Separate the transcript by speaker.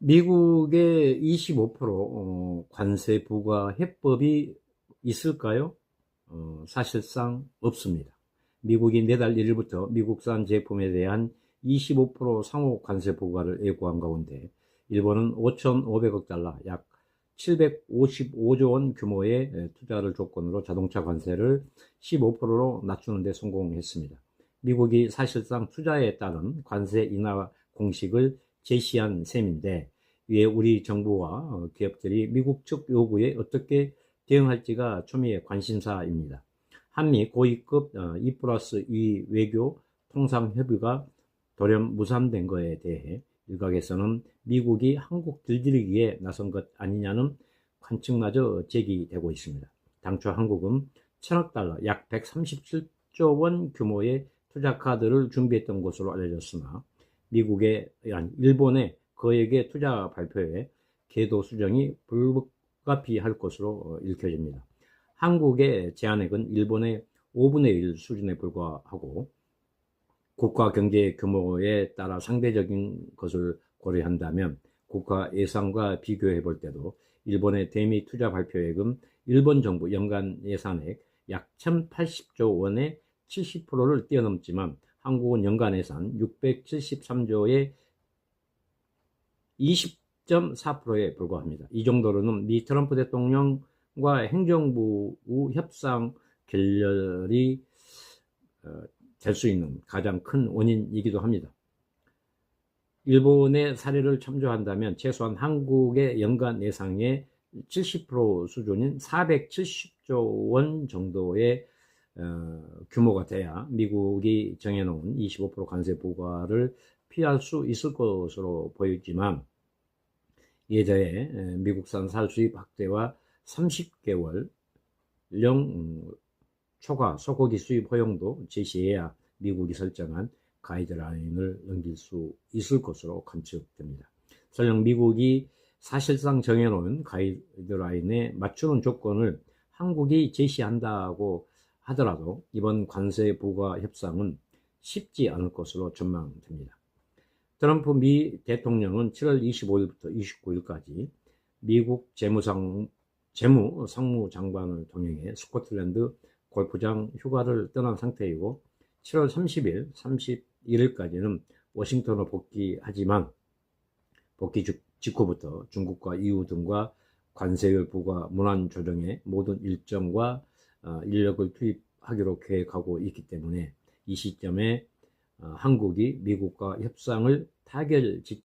Speaker 1: 미국의 25% 어, 관세 부과 해법이 있을까요? 어, 사실상 없습니다. 미국이 내달 1일부터 미국산 제품에 대한 25% 상호 관세 부과를 예고한 가운데 일본은 5,500억 달러, 약 755조 원 규모의 투자를 조건으로 자동차 관세를 15%로 낮추는 데 성공했습니다. 미국이 사실상 투자에 따른 관세 인하 공식을 제시한 셈인데 이에 우리 정부와 기업들이 미국 측 요구에 어떻게 대응할지가 초미의 관심사입니다. 한미 고위급 2 플러스 2 외교 통상 협의가 돌연 무산된 것에 대해 일각에서는 미국이 한국 들들이기에 나선 것 아니냐는 관측마저 제기되고 있습니다. 당초 한국은 천억 달러, 약 137조 원 규모의 투자 카드를 준비했던 것으로 알려졌으나 미국의 일본의 거액의 투자 발표에 궤도 수정이 불가피할 것으로 읽혀집니다. 한국의 제한액은 일본의 5분의 1 수준에 불과하고 국가 경제 규모에 따라 상대적인 것을 고려한다면 국가 예산과 비교해 볼 때도 일본의 대미 투자 발표액은 일본 정부 연간 예산액 약 1080조 원의 70%를 뛰어넘지만 한국은 연간 예산 673조의 20.4%에 불과합니다. 이 정도로는 미 트럼프 대통령과 행정부 협상 결렬이 어, 될수 있는 가장 큰 원인이기도 합니다. 일본의 사례를 참조한다면 최소한 한국의 연간 예상의 70% 수준인 470조 원 정도의 어, 규모가 돼야 미국이 정해놓은 25% 관세 부과를 피할 수 있을 것으로 보이지만 더해 미국산 살 수입 확대와 30개월령 음, 초과 소고기 수입 허용도 제시해야 미국이 설정한 가이드라인을 넘길 수 있을 것으로 관측됩니다. 설령 미국이 사실상 정해놓은 가이드라인에 맞추는 조건을 한국이 제시한다고 하더라도 이번 관세 부과 협상은 쉽지 않을 것으로 전망됩니다. 트럼프 미 대통령은 7월 25일부터 29일까지 미국 재무상, 재무 상무장관을 동행해 스코틀랜드 골프장 휴가를 떠난 상태이고 7월 30일, 31일까지는 워싱턴으로 복귀하지만 복귀 직후부터 중국과 EU 등과 관세율 부과 문안 조정에 모든 일정과 어, 인력을 투입하기로 계획하고 있기 때문에 이 시점에 어, 한국이 미국과 협상을 타결 짓